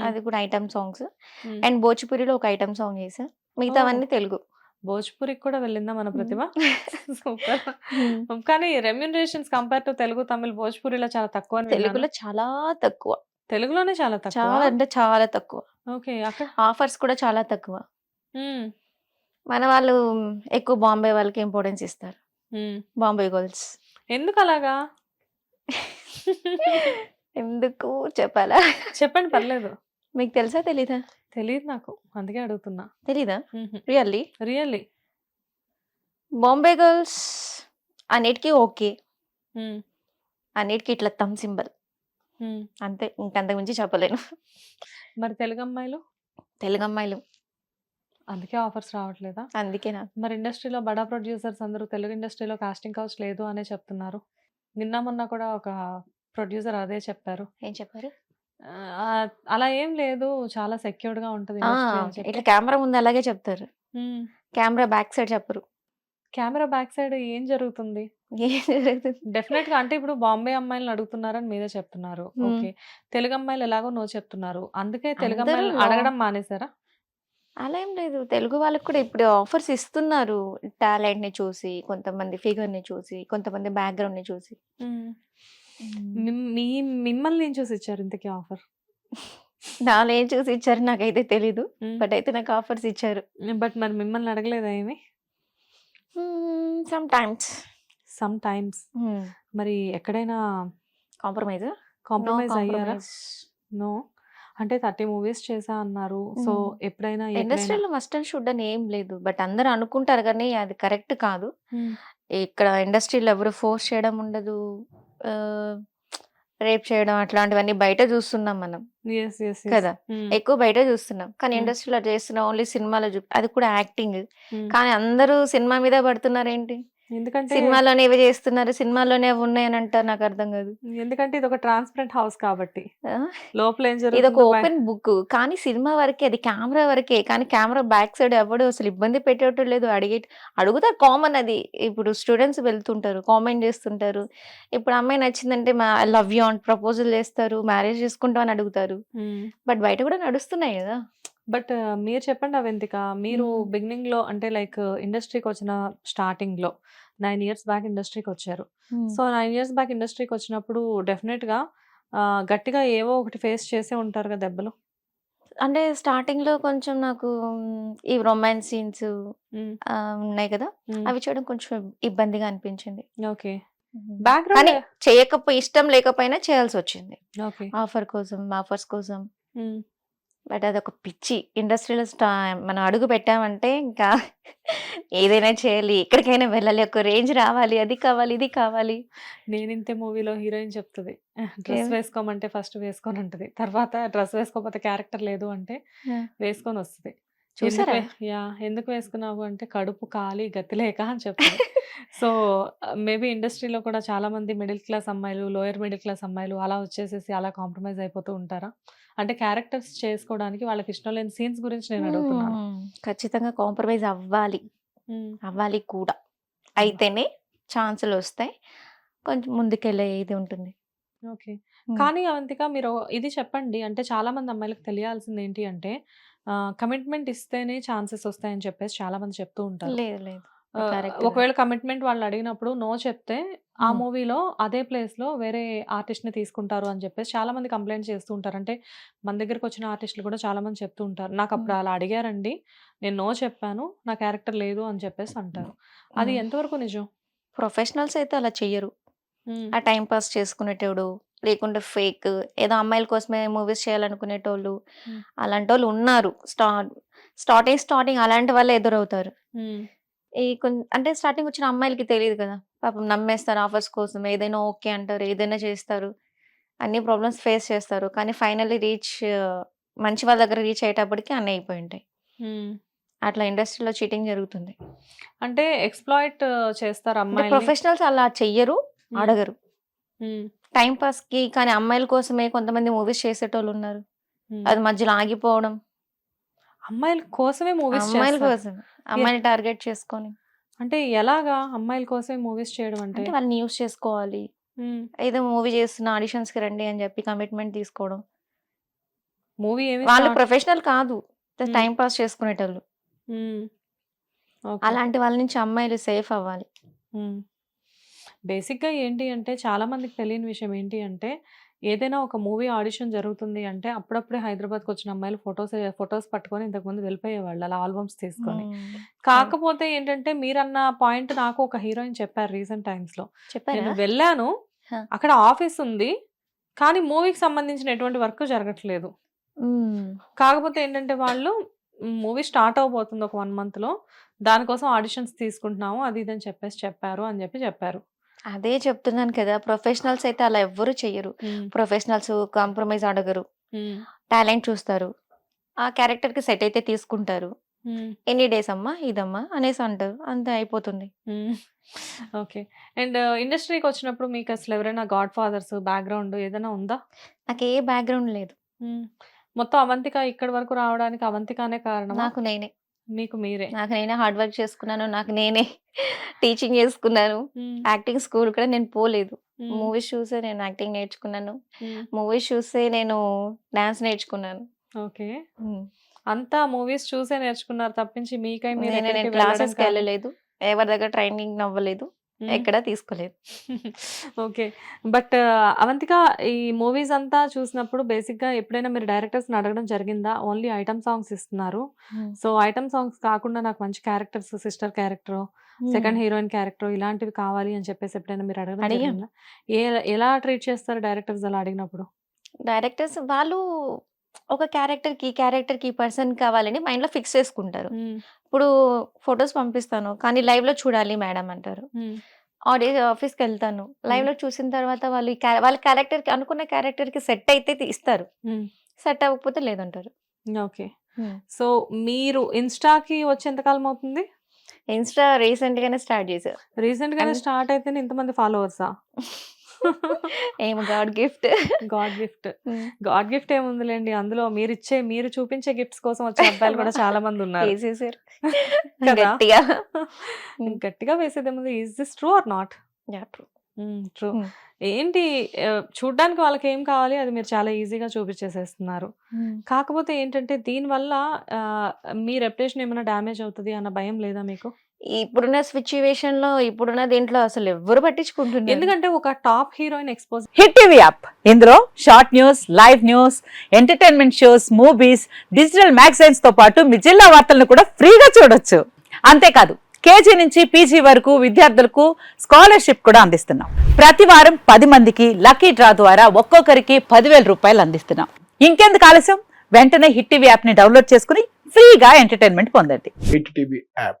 అది కూడా item songs. And భోజ్పురిలో ఒక ఐటమ్ సాంగ్ చేసా మిగతావన్నీ తెలుగు. భోజ్పురికి కూడా వెళ్ళిందా మన ప్రతిభ సూపర్. కానీ remunerations compare to Telugu Tamil భోజ్పురిలో చాలా తక్కువ. తెలుగులో చాలా తక్కువ. తెలుగులోనే చాలా తక్కువ? చాలా అంటే చాలా తక్కువ. ఓకే ఆఫర్స్ కూడా చాలా తక్కువ. మన వాళ్ళు ఎక్కువ బాంబే వాళ్ళకి ఇంపార్టెన్స్ ఇస్తారు. బాంబే గర్ల్స్. ఎందుకు అలాగా? ఎందుకు? చెప్పాలా? చెప్పండి పర్లేదు. మీకు తెలుసా తెలీదా? తెలియదు నాకు. అందుకే అడుగుతున్నా. తెలీదా? రియల్లీ? రియల్లీ. బాంబే గర్ల్స్ అన్నిటికీ ఓకే. అన్నిటికీ ఇట్లా తమ్ సింబల్. అంతే ఇంకంతకు మించి చెప్పలేను. మరి తెలుగు అమ్మాయిలు? తెలుగు అమ్మాయిలు. అందుకే ఆఫర్స్ రావట్లేదా? అందుకే నాకు మరి ఇండస్ట్రీలో బడా ప్రొడ్యూసర్స్ అందరూ తెలుగు ఇండస్ట్రీలో కాస్టింగ్ కౌచ్ లేదు అనే చెప్తున్నారు. నిన్న మొన్న కూడా ఒక ప్రొడ్యూసర్ అదే చెప్పారు. ఏం చెప్పారు? అలా ఏం లేదు. చాలా సెక్యూర్డ్గా ఉంటది ఆ, industry అని చెప్పి. ఇట్లా కెమెరా ముందు అలాగే చెప్తారు. కెమెరా బ్యాక్ సైడ్ చెప్పరు. కెమెరా బ్యాక్ సైడ్ ఏం జరుగుతుంది? ఏం జరుగుతుంది? డెఫినెట్గా అంటే ఇప్పుడు బాంబే అమ్మాయిలను అడుగుతున్నారని మీరే చెప్తున్నారు. మ్మ్. ఓకే. తెలుగు అమ్మాయిలు ఎలాగో నో చెప్తున్నారు. అందుకే తెలుగు అందరూ అమ్మాయిలు. అడగడం మానేశారా? అలా ఏం లేదు. తెలుగు వాళ్ళకి కూడా ఇప్పుడు ఆఫర్స్ ఇస్తున్నారు. టాలెంట్ని చూసి కొంతమంది ఫిగర్ని చూసి కొంతమంది బ్యాక్గ్రౌండ్ని చూసి మీ మిమ్మల్ని ఏం చూసి ఇచ్చారు ఇంతకీ ఆఫర్? నాలో ఏం చూసి ఇచ్చారు నాకైతే తెలీదు బట్ అయితే నాకు ఆఫర్స్ ఇచ్చారు. బట్ మరి మిమ్మల్ని అడగలేదా ఏమి? సమ్ టైమ్స్ సమ్ టైమ్స్ మరి ఎక్కడైనా కాంప్రమైజ్ కాంప్రమైజ్ అయ్యారా? నో అంటే థర్టీ మూవీస్ చేసా అన్నారు. సో. ఎప్పుడైనా ఇండస్ట్రీలో మస్ట్ అండ్ షుడ్ అని ఏం లేదు. బట్ అందరూ అనుకుంటారు కానీ అది కరెక్ట్ కాదు. ఇక్కడ ఇండస్ట్రీలో ఎవరు ఫోర్స్ చేయడం ఉండదు. రేప్ చేయడం అట్లాంటివన్నీ బయట చూస్తున్నాం మనం. కదా. ఎక్కువ బయట చూస్తున్నాం కానీ. ఇండస్ట్రీలో చేస్తున్న ఓన్లీ సినిమాలో చూ అది కూడా యాక్టింగ్. కానీ అందరూ సినిమా మీద పడుతున్నారు ఏంటి ఎందుకంటే సినిమాలోనే ఇవి చేస్తున్నారు? సినిమాలోనే ఉన్నాయని అంటారు నాకు అర్థం కాదు. ఎందుకంటే ఇది ఒక ట్రాన్స్పరెంట్ హౌస్ కాబట్టి? లోపల ఏం ఇది ఒక ఓపెన్ బుక్. కానీ సినిమా వరకే అది కెమెరా వరకే. కానీ కెమెరా బ్యాక్ సైడ్ ఎవడు అసలు ఇబ్బంది పెట్టేటట్టు లేదు. అడిగే అడుగుతారు కామన్ అది. ఇప్పుడు స్టూడెంట్స్ వెళ్తుంటారు కామెంట్ చేస్తుంటారు. ఇప్పుడు అమ్మాయి నచ్చిందంటే ఐ లవ్ యూ అని ప్రపోజల్ చేస్తారు మ్యారేజ్ చేసుకుంటాం అని అడుగుతారు. బట్ బయట కూడా నడుస్తున్నాయి కదా. బట్ మీరు చెప్పండి అవంతిక మీరు. బిగినింగ్లో అంటే లైక్ ఇండస్ట్రీకి వచ్చిన స్టార్టింగ్లో నైన్ ఇయర్స్ బ్యాక్ ఇండస్ట్రీకి వచ్చారు సో నైన్ ఇయర్స్ బ్యాక్ ఇండస్ట్రీకి వచ్చినప్పుడు డెఫినెట్గా గట్టిగా ఏవో ఒకటి ఫేస్ చేసే ఉంటారు కదా దెబ్బలు? అంటే స్టార్టింగ్లో కొంచెం నాకు ఈ రొమాన్స్ సీన్స్. ఉన్నాయి కదా. అవి చేయడం కొంచెం ఇబ్బందిగా అనిపించింది. ఓకే. కానీ బ్యాక్గ్రౌండ్ చేయకపోయి ఇష్టం లేకపోయినా చేయాల్సి వచ్చింది ఓకే. ఆఫర్ కోసం ఆఫర్స్ కోసం. బట్ అదొక పిచ్చి. ఇండస్ట్రీలో స్టా మనం అడుగు పెట్టామంటే ఇంకా ఏదైనా చేయాలి. ఎక్కడికైనా వెళ్ళాలి. ఒక రేంజ్ రావాలి. అది కావాలి ఇది కావాలి. నేనింతే మూవీలో హీరోయిన్ చెప్తుంది. డ్రెస్? వేసుకోమంటే ఫస్ట్ వేసుకొని ఉంటుంది తర్వాత డ్రెస్ వేసుకోకపోతే క్యారెక్టర్ లేదు అంటే. వేసుకొని వస్తుంది చూసారా? యా ఎందుకు వేసుకున్నావు అంటే కడుపు కాలి గతి లేక అని చెప్తుంది సో మేబీ ఇండస్ట్రీలో కూడా చాలా మంది మిడిల్ క్లాస్ అమ్మాయిలు లోయర్ మిడిల్ క్లాస్ అమ్మాయిలు అలా వచ్చేసేసి అలా కాంప్రమైజ్ అయిపోతూ ఉంటారా? అంటే క్యారెక్టర్స్ చేసుకోవడానికి వాళ్ళకి ఇష్టం లేని సీన్స్ గురించి నేను అడుగుతున్నాను. ఖచ్చితంగా కాంప్రమైజ్ అవ్వాలి. అవ్వాలి కూడా. అయితేనే ఛాన్సులు వస్తాయి. కొంచెం ముందుకెళ్ళే ఇది ఉంటుంది. ఓకే. కానీ అవంతిక మీరు ఇది చెప్పండి. అంటే చాలా మంది అమ్మాయిలకు తెలియాల్సింది ఏంటి అంటే కమిట్మెంట్ ఇస్తేనే ఛాన్సెస్ వస్తాయని చెప్పేసి చాలా మంది చెప్తూ ఉంటారు. లేదు లేదు. ఒకవేళ కమిట్మెంట్ వాళ్ళు అడిగినప్పుడు నో చెప్తే ఆ. మూవీలో అదే ప్లేస్లో వేరే ఆర్టిస్ట్ని తీసుకుంటారు అని చెప్పేసి చాలా మంది కంప్లైంట్ చేస్తూ ఉంటారు. అంటే మన దగ్గరకు వచ్చిన ఆర్టిస్టులు కూడా చాలా మంది చెప్తూ ఉంటారు. నాకు అప్పుడు. అలా అడిగారండి. నేను నో చెప్పాను. నా క్యారెక్టర్ లేదు అని చెప్పేసి అంటారు. అది. ఎంతవరకు నిజం? ప్రొఫెషనల్స్ అయితే అలా చెయ్యరు. ఆ టైం పాస్ చేసుకునేటోడు లేకుంటే ఫేక్ ఏదో అమ్మాయిల కోసమే మూవీస్ చేయాలనుకునేటోళ్ళు. అలాంటి వాళ్ళు ఉన్నారు. స్టార్ట్ స్టార్టింగ్ స్టార్టింగ్ అలాంటి వాళ్ళే ఎదురవుతారు. ఈ కొంచెం అంటే స్టార్టింగ్ వచ్చిన అమ్మాయిలకి తెలియదు కదా. పాపం నమ్మేస్తారు ఆఫర్స్ కోసం ఏదైనా ఓకే అంటారు ఏదైనా చేస్తారు. అన్ని ప్రాబ్లమ్స్ ఫేస్ చేస్తారు. కానీ ఫైనల్లీ రీచ్ మంచి వాళ్ళ దగ్గర రీచ్ అయ్యేటప్పటికి అన్నీ అయిపోయి ఉంటాయి. అట్లా ఇండస్ట్రీలో చీటింగ్ జరుగుతుంది. అంటే ఎక్స్ప్లాయిట్ చేస్తారు అంటే అమ్మాయిలు ప్రొఫెషనల్స్ అలా చెయ్యరు అడగరు. టైం పాస్కి కానీ అమ్మాయిల కోసమే కొంతమంది మూవీస్ చేసేటోళ్ళు ఉన్నారు అది మధ్యలో ఆగిపోవడం. అమ్మాయిల కోసమే మూవీస్ అమ్మాయిల కోసం అమ్మాయిని టార్గెట్ చేసుకొని. అంటే ఎలాగా అమ్మాయిల కోసమే మూవీస్ చేయడం అంటే? వాళ్ళని యూస్ చేసుకోవాలి. ఏదో మూవీ చేస్తున్న ఆడిషన్స్కి రండి అని చెప్పి కమిట్మెంట్ తీసుకోవడం. మూవీ ఏమి వాళ్ళు ప్రొఫెషనల్ కాదు. టైం పాస్ చేసుకునేటోళ్ళు. అలాంటి వాళ్ళ నుంచి అమ్మాయిలు సేఫ్ అవ్వాలి. బేసిక్గా ఏంటి అంటే చాలా మందికి తెలియని విషయం ఏంటి అంటే ఏదైనా ఒక మూవీ ఆడిషన్ జరుగుతుంది అంటే అప్పుడప్పుడే హైదరాబాద్కి వచ్చిన అమ్మాయిలు ఫొటోస్ ఫొటోస్ పట్టుకొని ఇంతకుముందు వెళ్ళిపోయేవాళ్ళు అలా ఆల్బమ్స్ తీసుకొని. కాకపోతే ఏంటంటే మీరన్న పాయింట్ నాకు ఒక హీరోయిన్ చెప్పారు రీసెంట్ టైమ్స్లో చెప్పారా నేను వెళ్ళాను. అక్కడ ఆఫీస్ ఉంది కానీ మూవీకి సంబంధించిన ఎటువంటి వర్క్ జరగట్లేదు. కాకపోతే ఏంటంటే వాళ్ళు మూవీ స్టార్ట్ అవబోతుంది ఒక వన్ మంత్లో దానికోసం ఆడిషన్స్ తీసుకుంటున్నాము అది ఇది అని చెప్పేసి చెప్పారు అని చెప్పి చెప్పారు అదే చెప్తున్నాను కదా ప్రొఫెషనల్స్ అయితే అలా ఎవ్వరు చెయ్యరు. ప్రొఫెషనల్స్ కాంప్రమైజ్ అడగరు. టాలెంట్ చూస్తారు. ఆ క్యారెక్టర్కి సెట్ అయితే తీసుకుంటారు. ఎన్ని డేస్ అమ్మా ఇదమ్మా అనేసి అంటారు. అంతే అయిపోతుంది. ఓకే. అండ్ ఇండస్ట్రీకి వచ్చినప్పుడు మీకు అసలు ఎవరైనా గాడ్ ఫాదర్స్ బ్యాక్గ్రౌండ్ ఏదైనా ఉందా? నాకు ఏ బ్యాక్గ్రౌండ్ లేదు. మొత్తం అవంతిక ఇక్కడి వరకు రావడానికి అవంతికనే కారణం నాకు నేనే. మీకు మీరే నాకు నేనే హార్డ్ వర్క్ చేసుకున్నాను నాకు నేనే టీచింగ్ చేసుకున్నాను. యాక్టింగ్ స్కూల్ కూడా నేను పోలేదు. మూవీస్ చూసే నేను యాక్టింగ్ నేర్చుకున్నాను. మూవీస్ చూసే నేను డాన్స్ నేర్చుకున్నాను ఓకే. అంతా మూవీస్ చూసే నేర్చుకున్నారు తప్పించి మీకై మీరు నేను క్లాసెస్కి వెళ్ళలేదు ఎవరి దగ్గర ట్రైనింగ్ అవ్వలేదు. ఎక్కడా తీసుకోలేదు. ఓకే. బట్ అవంతిక ఈ మూవీస్ అంతా చూసినప్పుడు బేసిక్గా ఎప్పుడైనా మీరు డైరెక్టర్స్ అడగడం జరిగిందా? ఓన్లీ ఐటమ్ సాంగ్స్ ఇస్తున్నారు. సో ఐటమ్ సాంగ్స్ కాకుండా నాకు మంచి characters sister character second heroine character ఇలాంటివి కావాలి అని చెప్పేసి ఎప్పుడైనా మీరు అడగడం. జరిగిందా? ఏ ఎలా ట్రీట్ చేస్తారు డైరెక్టర్స్ అలా అడిగినప్పుడు? డైరెక్టర్స్ వాళ్ళు ఒక క్యారెక్టర్కి క్యారెక్టర్కి పర్సన్ కావాలని మైండ్లో ఫిక్స్ చేసుకుంటారు. ఇప్పుడు ఫొటోస్ పంపిస్తాను కానీ లైవ్లో చూడాలి మేడం అంటారు. మ్మ్. ఆడియో ఆఫీస్కి వెళ్తాను లైవ్లో చూసిన తర్వాత వాళ్ళు వాళ్ళ క్యారెక్టర్కి అనుకున్న క్యారెక్టర్కి సెట్ అయితే ఇస్తారు. సెట్ అవ్వకపోతే లేదంటారు. ఓకే. సో మీరు ఇన్స్టాకి వచ్చి ఎంతకాలం అవుతుంది? ఇన్స్టా రీసెంట్ గానే స్టార్ట్ చేశారు రీసెంట్ గానే స్టార్ట్ అయితే ఇంతమంది ఫాలోవర్సా ఏం god gift. God gift. God gift ఏముందిలేండి అందులో మీరు ఇచ్చే మీరు చూపించే గిఫ్ట్స్ కోసం వచ్చే అబ్బాయిలు కూడా చాలా మంది ఉన్నారు? గట్టిగా. గట్టిగా వేసేదేముంది is this true or not. True Hmm. ఏంటి చూడ్డానికి వాళ్ళకి ఏం కావాలి? అది మీరు చాలా ఈజీగా చూపించేసేస్తున్నారు. కాకపోతే ఏంటంటే దీనివల్ల మీ రెప్యుటేషన్ ఏమైనా డ్యామేజ్ అవుతుంది అన్న భయం లేదా మీకు? ఇప్పుడున్న సిచ్యువేషన్లో ఇప్పుడున్న దీంట్లో అసలు ఎవ్వరు పట్టించుకుంటున్నారు? ఎందుకంటే ఒక top heroine expose Hit TV app. ఇందులో short news live news entertainment shows movies digital మ్యాగజైన్స్తో పాటు మీ జిల్లా వార్తలను కూడా ఫ్రీగా చూడొచ్చు. అంతేకాదు కేజీ నుంచి పీజీ వరకు విద్యార్థులకు స్కాలర్షిప్ కూడా అందిస్తున్నాం. ప్రతి వారం పది మందికి లక్కీ డ్రా ద్వారా ఒక్కొక్కరికి పదివేల రూపాయలు అందిస్తున్నాం. ఇంకెందుకు ఆలస్యం? వెంటనే హిట్ టీవీ యాప్ని డౌన్లోడ్ చేసుకుని ఫ్రీగా ఎంటర్టైన్మెంట్ పొందండి. Hit TV app.